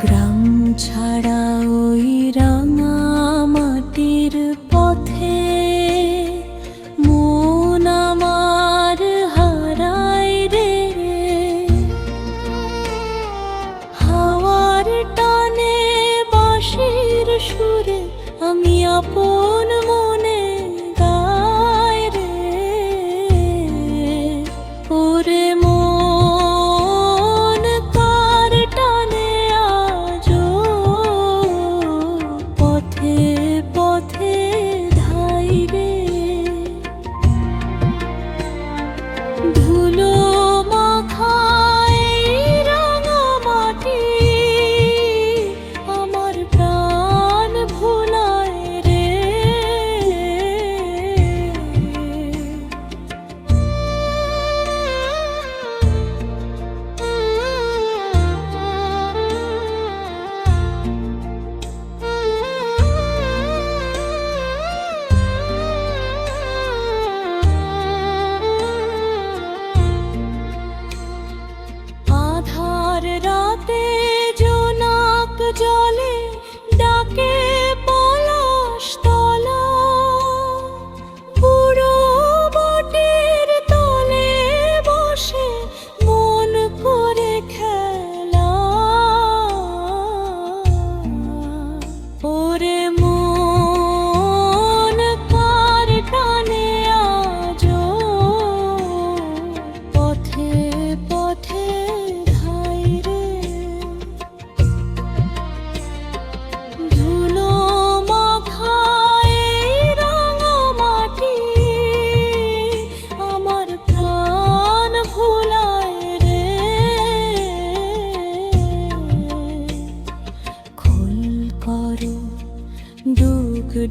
গ্রাম ছাড়া ওই রাঙা মাটির পথে মন আমার হারাই রে। হাওয়ার টানে বাঁশের সুরে আমি আপন মন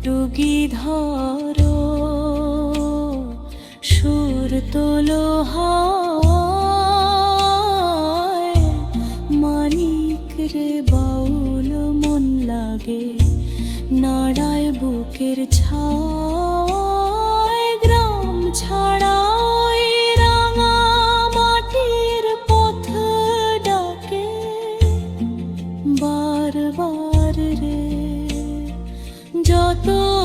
ডুগি ধরো, সুর তোলো মানিক রে বাউল মন লাগে, নাড়ায় বুকের ছায়। গ্রাম ছাড়া মাটির পথ ডাকে, বারবার Thank you.